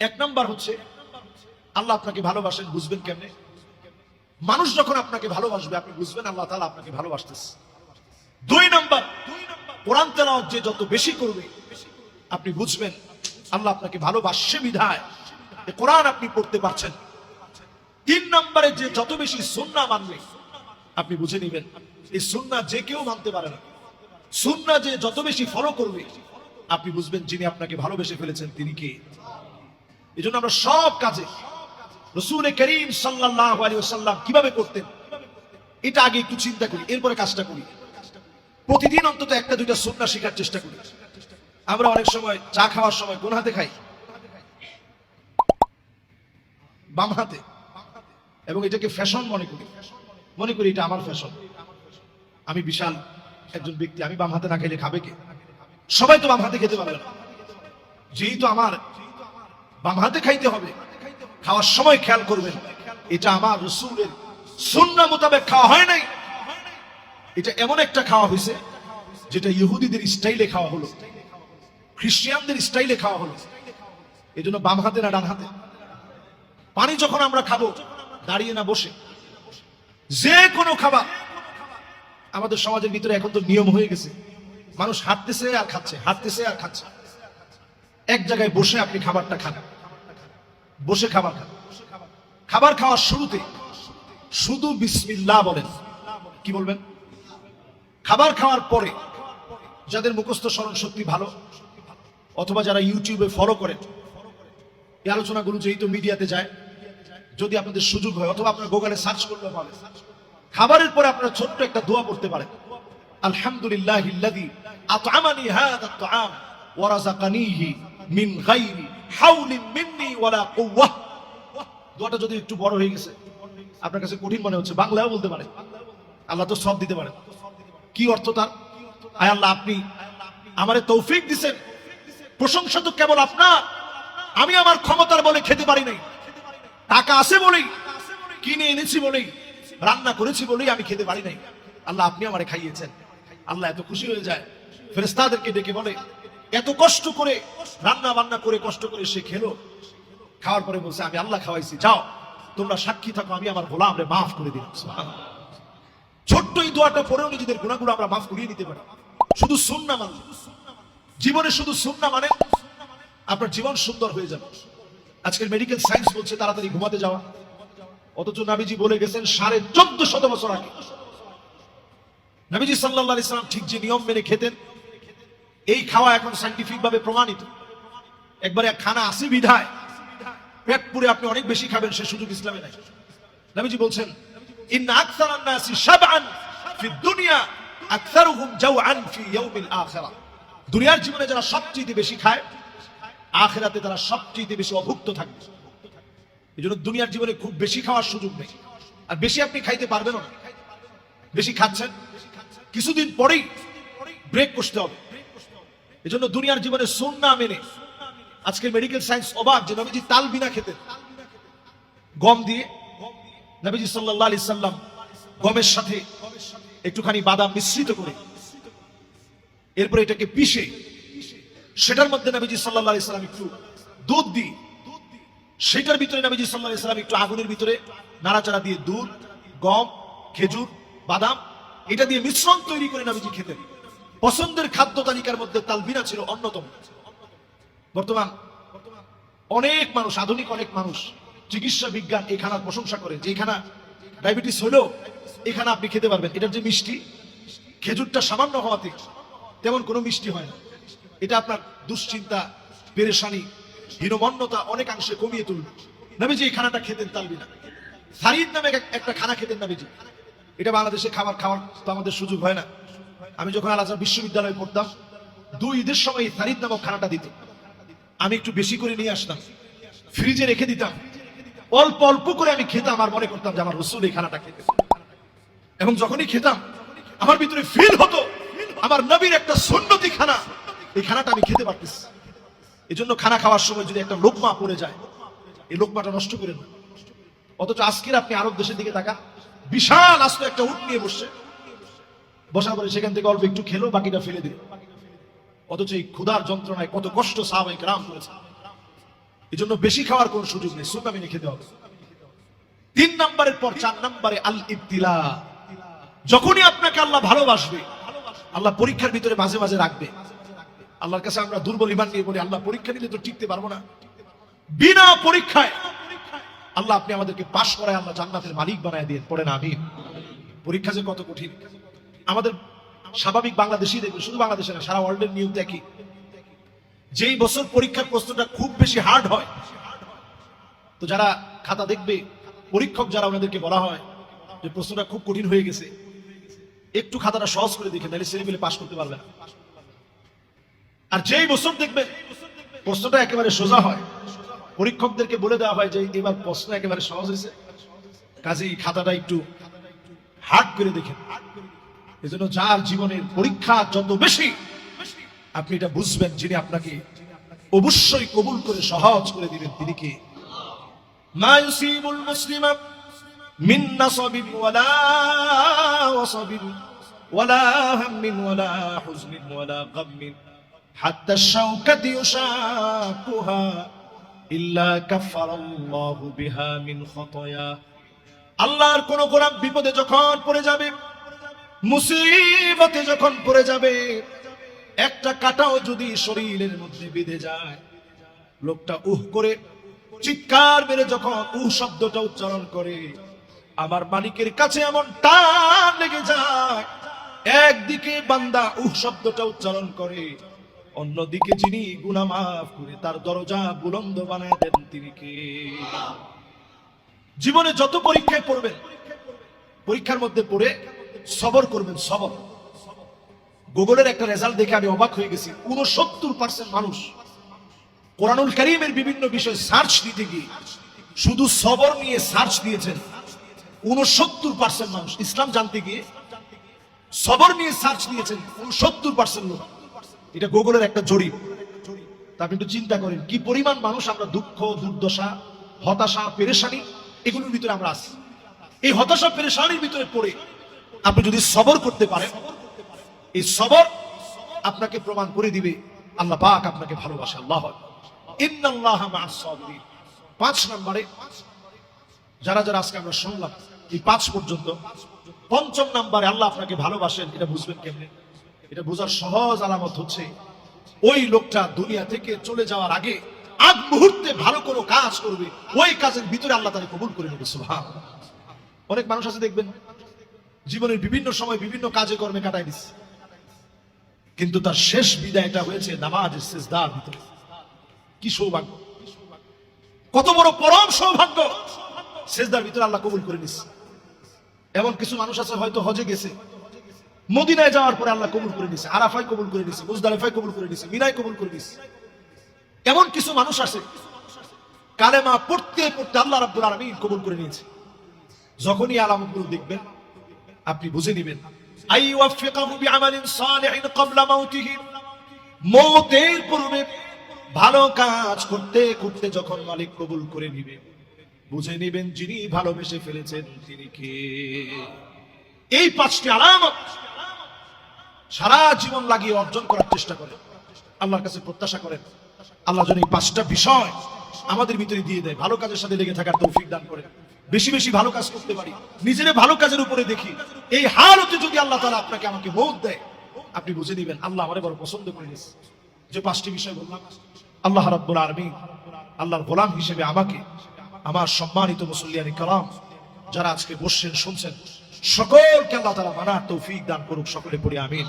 এক নাম্বার হচ্ছে, আল্লাহ আপনাকে ভালোবাসেন, বুঝবেন কেমনে? মানুষ যখন আপনাকে ভালোবাসবে, আপনি বুঝবেন আল্লাহ তাআলা আপনাকে ভালোবাসতেছে। দুই নাম্বার, কোরআন তেলাওয়াত যে যত বেশি করবে, আপনি বুঝবেন আল্লাহ আপনাকে ভালোবাসছে বিধায়। কোরআন আপনি পড়তে পারছেন। তিন নম্বরে যে যত বেশি সুন্না মানবে, আপনি বুঝে নেবেন, এই সুন্না যে কেউ মানতে পারে না। সুন্না যে যত বেশি ফলো করবে, আপনি বুঝবেন যিনি আপনাকে ভালোবেসে ফেলেছেন, তিনি কে? এই জন্য আমরা সব কাজে রসুল করিম সাল্লাহ আলী সাল্লাম কীভাবে করতেন, এটা আগে একটু চিন্তা করি, এরপরে কাজটা করি। প্রতিদিন অন্তত একটা, দুইটা শেখার চেষ্টা করি। আমরা অনেক সময় চা খাওয়ার সময় কোন হাতে খাই? বাম হাতে। এবং এটাকে ফ্যাশন মনে করি। মনে করি এটা আমার ফ্যাশন। আমি বিশাল একজন ব্যক্তি, আমি বাম হাতে না খাইলে খাবে কে? সবাই তো বাম হাতে খেতে পারবে না। যেহেতু আমার বাম হাতে খাইতে হবে। খাওয়ার সময় খেয়াল করবেন, এটা আমার রসুলের সুন্না মোতাবেক খাওয়া হয় নাই। এটা এমন একটা খাওয়া হয়েছে যেটা ইহুদিদের স্টাইলে খাওয়া হলো খ্রিস্টিয়ানদের স্টাইলে খাওয়া হলো। এই জন্য বাম হাতে না ডান হাতে পানি যখন আমরা খাব, দাঁড়িয়ে না বসে, যে কোনো খাবার আমাদের সমাজের ভিতরে এখন তো নিয়ম হয়ে গেছে। মানুষ হাঁটতেছে আর খাচ্ছে, হাঁটতেছে আর খাচ্ছে। এক জায়গায় বসে আপনি খাবারটা খান। বসে খাবার খান। খাবার খাওয়ার শুরুতে শুধু বিসমিল্লাহ বলেন। কি বলবেন? খাবার খাওয়ার পরে যাদের মুখস্থ স্মরণ শক্তি ভালো, অথবা যারা ইউটিউবে ফলো করেন, এই আলোচনাগুলো যেহেতু মিডিয়াতে যায়, যদি আপনাদের সুযোগ হয়, অথবা আপনার গুগলে সার্চ করলে পাবেন। খাবারের পরে আপনারা ছোট্ট একটা দোয়া পড়তে পারেন। আলহামদুলিল্লাহ আত'আমানি হাযা আত-তা'আম ওয়া রাযাকানিহি মিন গায়রি দোয়াটা যদি একটু বড় হয়ে গেছে, আপনার কাছে কঠিন মনে হচ্ছে বাংলাও বলতে পারেন। আল্লাহ তো সব দিতে পারেন। কি অর্থ তার? আয় আল্লাহ, আপনি তৌফিক প্রশংসা তো কেবল আপনার। আমি আমার ক্ষমতার বলে খেতে পারি নাই। টাকা আছে বলেই, কিনে এনেছি বলেই, রান্না করেছি বলেই আমি খেতে পারি নাই। আল্লাহ, আপনি আমারে খাইয়েছেন। আল্লাহ এত খুশি হয়ে যায়। ফেরেস্তাদেরকে ডেকে বলে এত কষ্ট করে, রান্না বান্না করে, কষ্ট করে সে খেলো। খাওয়ার পরে বলছে, আমি আল্লাহ খাওয়াইছি, যাও। তোমরা সাক্ষী থাকো, আমি আমার গোলাম রে মাফ করে দিলাম ছোট্ট এই দোয়াটা পরেও নিজেদের গুণাগুলো আমরা মাফ করিয়ে নিতে পারি। শুধু সুন্না মানে জীবনে শুধু সুন্না মানে আপনার জীবন সুন্দর হয়ে যাবে। আজকের মেডিকেল সায়েন্স বলছে, তাড়াতাড়ি ঘুমাতে যাওয়া। অথচ নাবিজি বলে গেছেন, সাড়ে চোদ্দ শত বছর আগে। নাবিজি সাল্লাহ ইসলাম ঠিক যে নিয়ম মেনে খেতেন এই খাওয়া এখন সাইন্টিফিক ভাবে প্রমাণিত। একবারে এক খানা আসি বিধায়, পেট পুরে আপনি অনেক বেশি খাবেন, সে সুযোগ ইসলামে নাই। নবীজি বলছেন, ইন্না আকসারান নাসি শাবআন ফি দুনিয়া, আকসারুহুম জাওআন ফি ইয়াউমিল আখিরাহ দুনিয়ার জীবনে যারা সবচেয়ে বেশি খায়, আখিরাতে তারা সবচেয়ে বেশি অভুক্ত থাকবে এই জন্য দুনিয়ার জীবনে খুব বেশি খাওয়ার সুযোগ নেই। আর বেশি আপনি খাইতে পারবেন না। বেশি খাচ্ছেন, কিছুদিন পরেই ব্রেক করতে হবে। এই জন্য দুনিয়ার জীবনে সুন্না মেনে আজকের মেডিকেল সায়েন্স অবাক যে নবীজি তাল বিনা খেতেন। গম দিয়ে নবীজি সাল্লাল্লাহু আলাইহি সাল্লাম গমের সাথে একটুখানি বাদাম মিশ্রিত করে এরপরে এটাকে পিষে সেটার মধ্যে নবীজি সাল্লাল্লাহু আলাইহি সাল্লাম একটু দুধ দিয়ে সেটার ভিতরে নবীজি সাল্লাল্লাহু আলাইহি সাল্লাম একটু আগুনের ভিতরে নাড়াচাড়া দিয়ে দুধ, গম, খেজুর, বাদাম, এটা দিয়ে মিশ্রণ তৈরি করে নবীজি খেতেন। পছন্দের খাদ্য তালিকার মধ্যে তালবিনা ছিল অন্যতম। বর্তমান অনেক মানুষ, আধুনিক অনেক মানুষ চিকিৎসা বিজ্ঞান এই খানার প্রশংসা করে। যে খানা ডায়াবেটিস হলেও এই খানা আপনি খেতে পারবেন। এটার যে মিষ্টি, খেজুরটা সামান্য হওয়াতে তেমন কোনো মিষ্টি হয় না। এটা আপনার দুশ্চিন্তা, পেরেশানি, হীনমন্যতা অনেকাংশে কমিয়ে তুলবে। নবীজি এই খানাটা খেতেন তালবিনা। সারিদ নামে একটা খানা খেতেন নবীজি। এটা বাংলাদেশে খাবার খাওয়ার তো আমাদের সুযোগ হয় না। আমি যখন আল আজহার বিশ্ববিদ্যালয়ে পড়তাম, দুই ঈদের সময় সারিদ নামক খানাটা দিত। আমি একটু বেশি করে নিয়ে আসতাম, ফ্রিজে রেখে দিতাম। অল্প অল্প করে আমি খেতাম আর মনে করতাম যে আমার রসুল এই খানাটা খেতে। এবং যখনই খেতাম, আমার ভিতরে ফিল হতো, আমার নবীর একটা সুন্নতি খানা। এই খানাটা আমি খেতে পারতেছি। এই জন্য খানা খাওয়ার সময় যদি একটা লোকমা পড়ে যায়, এই লোকমাটা নষ্ট করে না অথচ আজকের আপনি আরব দেশের দিকে তাকান, বিশাল আস্ত একটা উট নিয়ে বসছে। বসার পরে সেখান থেকে অল্প একটু খেলো, বাকিটা ফেলে দিল। অথচ এই ক্ষুধার যন্ত্রণায় কত কষ্ট সাহাবাই গ্রাম করেছে। এই জন্য বেশি খাওয়ার কোন সুযোগ নেই সুন্না মেনে খেতে হবে। তিন নম্বরের পর চার নম্বরে আল ইবতিলা যখনই আপনাকে আল্লাহ ভালোবাসবে, আল্লাহ পরীক্ষার ভিতরে মাঝে মাঝে রাখবে। আল্লাহর কাছে আমরা দুর্বল ইমান নিয়ে বলি, আল্লাহ পরীক্ষা নিলে তো টিকতে পারব না। বিনা পরীক্ষায় আল্লাহ আপনি আমাদেরকে পাশ করায় আল্লাহ জান্নাতের মালিক বানায় দিয়ে পড়েন আমি পরীক্ষা যে কত কঠিন। আমাদের স্বাভাবিক বাংলাদেশি দেখবে, শুধু বাংলাদেশে না, সারা ওয়ার্ল্ডের নিয়ম একই যেই বছর পরীক্ষার প্রশ্নটা খুব বেশি হার্ড হয়, তো যারা খাতা দেখবে, পরীক্ষক যারা ওনাদেরকে বলা হয় যে প্রশ্নটা খুব কঠিন হয়ে গেছে, একটু খাতাটা সহজ করে দেখে তাহলে ছেলে মিলে পাশ করতে পারবে না। আর যেই বছর দেখবে, প্রশ্নটা একেবারে সোজা হয়, পরীক্ষকদেরকে বলে দেওয়া হয় যে এবার প্রশ্ন একেবারে সহজ হয়েছে। কাজেই খাতাটা একটু হার্ড করে দেখেন। এজন্য যার জীবনের পরীক্ষা যত বেশি, আপনি এটা বুঝবেন যিনি আপনাকে অবশ্যই কবুল করে, সহজ করে দিবেন, তিনি কে? মা ইউসিবুল মুসলিমা মিন নাসাবিন ওয়ালা ওয়াসাবিন, ওয়ালা হাম্মিন ওয়ালা হুজনিন ওয়ালা গাম্মিন, হাত্তা শাওকাতি ইউশাকুহা ইল্লা কাফারাল্লাহু বিহা মিন খতায়া। আল্লাহর কোন গোলাম বিপদে যখন পড়ে যাবে মুসিবতে যখন পড়ে যাবে, একটা কাটাও যদি শরীরের মধ্যে বেঁধে যায়, লোকটা উহ করে চিৎকার মেরে যখন উহ শব্দটা উচ্চারণ করে, আমার মালিকের কাছে এমন টান লেগে যায়। একদিকে বান্দা উহ শব্দটা উচ্চারণ করে, অন্যদিকে যিনি গুনাহ মাফ করে তার দরজা বুলন্দ বানায় দেন তিনি কে? জীবনে যত পরীক্ষায় পড়বেন, পরীক্ষার মধ্যে পড়ে সবর করবেন, সবর। গুগলের একটা রেজাল্ট দেখে আমি অবাক হয়ে গেছি। উনসত্তর পার্সেন্ট মানুষ কোরআনুল করিমের বিভিন্ন বিষয় সার্চ দিতে গিয়ে শুধু সবর নিয়ে সার্চ দিয়েছেন। উনসত্তর পার্সেন্ট মানুষ। ইসলাম জানতে গিয়ে সবর নিয়ে সার্চ দিয়েছেন উনসত্তর পার্সেন্ট লোক। এটা গুগলের একটা জরিপ। তা আপনি একটু চিন্তা করেন, কি পরিমাণ মানুষ আমরা দুঃখ, দুর্দশা, হতাশা, পেরেশানি, এগুলোর ভিতরে আমরা আছি? এই হতাশা, পেরেশানির ভিতরে পড়ে আপনি যদি সবর করতে পারেন, এই সবর আপনাকে প্রমাণ করে দিবে। আল্লাহ পাক আপনাকে ভালোবাসে, আল্লাহ পাঁচ নম্বরে, যারা যারা আজকে আমরা শুনলাম, এই পাঁচ পর্যন্ত, পঞ্চম নম্বরে আল্লাহ আপনাকে ভালোবাসেন, এটা বুঝবেন কেমনে? এটা বোঝার সহজ আলামত হচ্ছে, ওই লোকটা দুনিয়া থেকে চলে যাওয়ার আগে আগ মুহূর্তে ভালো কোনো কাজ করবে, ওই কাজের ভিতরে আল্লাহ তাকে কবুল করে নেবে সুবহান অনেক মানুষ আছে দেখবেন জীবনের বিভিন্ন সময় বিভিন্ন কাজে কর্মে কাটায় দিচ্ছে কিন্তু তার শেষ বিদায়টা হয়েছে নামাজের শেষদার ভিতরে। কি সৌভাগ্য। কত বড় পরম সৌভাগ্য। শেষদার ভিতরে আল্লাহ কবুল করে নিচ্ছে এমন কিছু মানুষ আছে, হয়তো হজে গেছে। মদিনায় যাওয়ার পরে আল্লাহ কবুল করে নিছে, আরাফায় কবুল করে নিছে, মুজদালিফায় কবুল করে নিছে, মিনায় কবুল করে নিছে। এমন কিছু মানুষ আছে, কালেমা পড়তে পড়তে আল্লাহ রাব্বুল আলামিন কবুল করে নিয়েছে। যখনই আলামতগুলো দেখবেন আপনি বুঝে নেবেন। মওতের পূর্বে ভালো কাজ করতে করতে যখন মালিক কবুল করে নিবে, বুঝে নিবেন যিনি ভালোবেসে ফেলেছেন তিনি কে। এই পাঁচটি আলামত সারা জীবন লাগিয়ে অর্জন করার চেষ্টা করেন। আল্লাহর কাছে প্রত্যাশা করেন। আল্লাহ যেন এই পাঁচটা বিষয় আমাদের ভিতরে দিয়ে দেয়। ভালো কাজের সাথে লেগে থাকার তৌফিক দান করেন। বেশি বেশি ভালো কাজ করতে পারি। নিজের ভালো কাজের উপরে দেখি। এই হালতে যদি আল্লাহ তালা আপনাকে আমাকে মৌত দেয়, আপনি বুঝে দিবেন আল্লাহ আমারে বড় পছন্দ করে নিয়েছে যে পাঁচটি বিষয় বললাম, আল্লাহ রাব্বুল আলামিন আল্লাহর গোলাম হিসেবে আমাকে, আমার সম্মানিত মুসল্লিয়ানি কালাম যারা আজকে বসছেন, শুনছেন, সকলকে আল্লাহ তারা মানার তৌফিক দান করুক, সকলে পড়ি আমিন।